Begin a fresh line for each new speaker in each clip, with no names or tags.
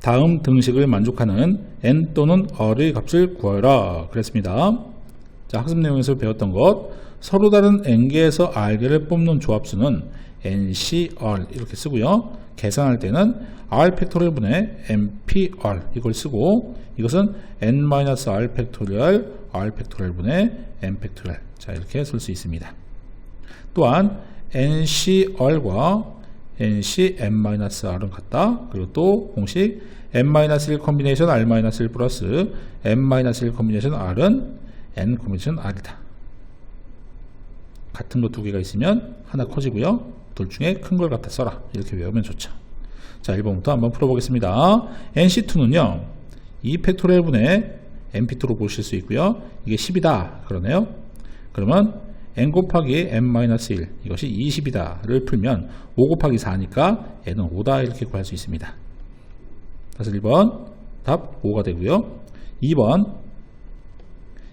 다음 등식을 만족하는 n 또는 r의 값을 구하라 그랬습니다. 자, 학습 내용에서 배웠던 것 서로 다른 n개에서 r개를 뽑는 조합수는 ncr 이렇게 쓰고요. 계산할 때는 r 팩토리얼 분의 mpr 이걸 쓰고 이것은 n-r 팩토리얼 r 팩토리얼 분의 n 팩토리얼 자 이렇게 쓸 수 있습니다. 또한 ncr과 ncn-r은 같다. 그리고 또 공식 n-1 컴비네이션 r-1 플러스 n-1 컴비네이션 r은 n 컴비네이션 r이다. 같은 거 두 개가 있으면 하나 커지고요. 둘 중에 큰 걸 갖다 써라. 이렇게 외우면 좋죠. 자, 1번부터 한번 풀어보겠습니다. NC2는요. 2 팩토리얼 분의 NP2로 보실 수 있고요. 이게 10이다. 그러네요. 그러면 n 곱하기 n-1 이것이 20이다를 풀면 5 곱하기 4니까 n은 5다 이렇게 구할 수 있습니다. 그래서 1번 답 5가 되고요. 2번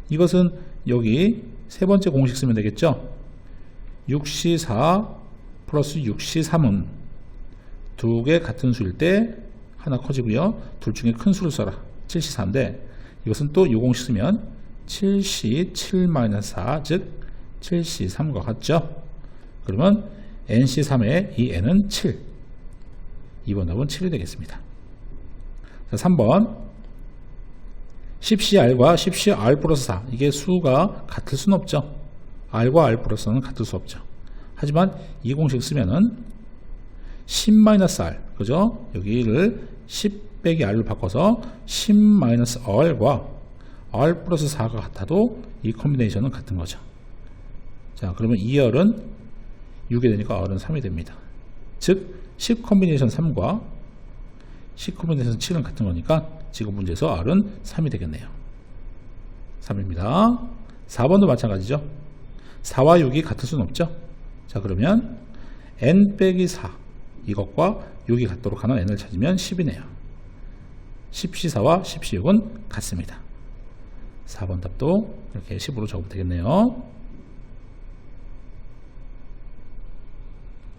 이것은 여기 세 번째 공식 쓰면 되겠죠. 6C4 플러스 6C3은 두 개 같은 수일 때 하나 커지고요. 둘 중에 큰 수를 써라. 7C4인데 이것은 또 이 공식 쓰면 7C7-4 즉 7C3과 같죠. 그러면 NC3의 이 N은 7 2번 답은 7이 되겠습니다. 자, 3번 10CR과 10CR 플러스 4 이게 수가 같을 수는 없죠. R과 R 플러스는 같을 수 없죠. 하지만 이 공식 쓰면은 10-R 그죠? 여기를 10 빼기 R로 바꿔서 10-R과 R 플러스 4가 같아도 이 콤비네이션은 같은 거죠. 자 그러면 2R은 6이 되니까 R은 3이 됩니다. 즉10 콤비네이션 3과 10 콤비네이션 7은 같은 거니까 지금 문제에서 R은 3이 되겠네요. 3입니다. 4번도 마찬가지죠. 4와 6이 같을 수는 없죠. 자 그러면 n 빼기 4 이것과 6이 같도록 하는 n을 찾으면 10이네요. 10C4와 10C6은 같습니다. 4번 답도 이렇게 10으로 적으면 되겠네요.